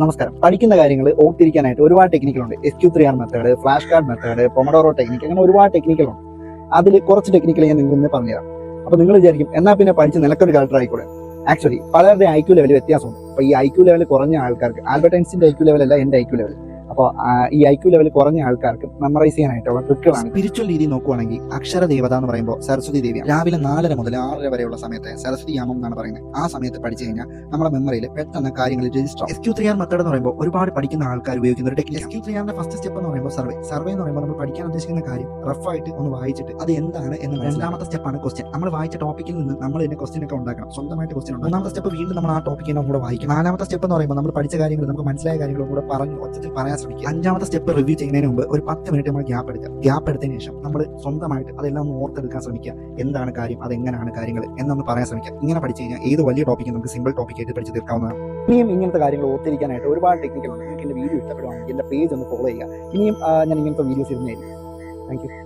നമസ്കാരം. പഠിക്കുന്ന കാര്യങ്ങൾ ഓർത്തിരിക്കാനായിട്ട് ഒരുപാട് ടെക്നിക്കുകളുണ്ട് S Q three R method flash card method Pomodoro technique അങ്ങനെ ഒരുപാട് ടെക്നിക്കുകളുണ്ട് അതിൽ കുറച്ച് ടെക്നിക്കൽ ഞാൻ നിങ്ങൾ ഇന്ന് പറഞ്ഞുതരാം. അപ്പോൾ നിങ്ങൾ വിചാരിക്കും എന്നാൽ പിന്നെ പഠിച്ച് നിലക്കൊരു കളക്ടർ ആയിക്കൂടെ? ആക്ച്വലി പലരുടെ ഐ ക്യൂ ലെവൽ വ്യത്യാസമുണ്ട്. അപ്പോൾ ഈ ഐ ക്യൂ ലെവൽ കുറഞ്ഞ ആൾക്കാർക്ക് ആൽബർട്ട് ഐക്യു ലെവൽ അല്ല എന്റെ ഐ ക്യൂ ലെവൽ അപ്പോൾ ഈ ഐ ക്യൂ ലെവൽ കുറഞ്ഞ ആൾക്കാർക്ക് മെമ്മറൈസ് ചെയ്യാനായിട്ടുള്ള ട്രിക്കുകളാണ് സ്പിരിച്വൽ രീതി നോക്കുവാണെങ്കിൽ അക്ഷര ദേവത എന്ന് പറയുമ്പോൾ സരസ്വതി ദേവി രാവിലെ നാലര മുതൽ ആറര വരെയുള്ള സമയത്ത് സരസ്വതി യാമം എന്നാണ് പറയുന്നത്. ആ സമയത്ത് പഠിച്ചു കഴിഞ്ഞാൽ നമ്മുടെ മെമ്മറിയിൽ പെട്ടെന്ന് കാര്യങ്ങൾ register S Q three R method എന്ന് പറയുമ്പോൾ ഒരുപാട് പഠിക്കുന്ന ആൾക്കാർ ഉപയോഗിക്കുന്ന ഒരു ടെക്നിക് എസ് ക്യൂ ത്രീ ആറിന്റെ ഫസ്റ്റ് സ്റ്റെപ്പ് എന്ന് പറയുമ്പോൾ സർവേ സർവേ എന്ന് പറയുമ്പോൾ നമ്മൾ പഠിക്കാൻ ഉദ്ദേശിക്കുന്ന കാര്യം റഫായിട്ട് ഒന്ന് വായിച്ചിട്ട് അത് എന്താണ് എന്ന് രണ്ടാമത്തെ സ്റ്റെപ്പാണ് ക്വസ്റ്റ്യൻ നമ്മൾ വായിച്ച ടോപ്പിക്കിൽ നിന്ന് നമ്മൾ തന്നെ ക്വസ്റ്റ്യൻ ഒക്കെ ഉണ്ടാക്കണം. സ്വന്തമായിട്ട് ക്വസ്റ്റ്യൻ ഉണ്ട് ഒന്നാമത്തെ സ്റ്റെപ്പ് വീണ്ടും നമ്മൾ ആ ടോപ്പിക്കിനെ കൂടെ വായിക്കും നാലാമത്തെ സ്റ്റെപ്പ് എന്ന് പറയുമ്പോൾ നമ്മൾ പഠിച്ച കാര്യങ്ങൾ നമുക്ക് മനസ്സിലായ കാര്യങ്ങളും കൂടെ പറഞ്ഞ് ഒച്ചത്തിൽ പറയാൻ ശ്രമിക്കുക. അഞ്ചാമത്തെ സ്റ്റെപ്പ് റിവ്യൂ ചെയ്യുന്നതിന് മുമ്പ് ഒരു പത്ത് മിനിറ്റ് നമ്മൾ ഗ്യാപ്പ് എടുക്കുക. ഗ്യാപ്പ് എടുത്തതിന് ശേഷം നമ്മൾ സ്വന്തമായിട്ട് അതെല്ലാം ഒന്ന് ഓർത്തെടുക്കാൻ ശ്രമിക്കുക. എന്താണ് കാര്യം? അതെങ്ങനെയാണ് കാര്യങ്ങൾ എന്നൊന്ന് പറയാൻ ശ്രമിക്കുക. ഇങ്ങനെ പഠിച്ചു കഴിഞ്ഞാൽ ഏത് വലിയ ടോപ്പിക്കും നമുക്ക് സിമ്പിൾ ടോപ്പിക് ആയിട്ട് പഠിച്ച് തീർക്കാവുന്നതാണ്. ഇനിയും ഇങ്ങനത്തെ കാര്യങ്ങൾ ഓർത്തിരിക്കാനായിട്ട് ഒരുപാട് ടെക്നിക്കുകളുണ്ട് നിങ്ങൾക്ക് എന്റെ വീഡിയോ ഇഷ്ടപ്പെടുവാണെങ്കിൽ എന്റെ പേജ് ഒന്ന് ഫോളോ ചെയ്യുക. ഇനിയും ഞാൻ ഇങ്ങനത്തെ വീഡിയോസ് ഇരുന്നായിരിക്കും താങ്ക് യു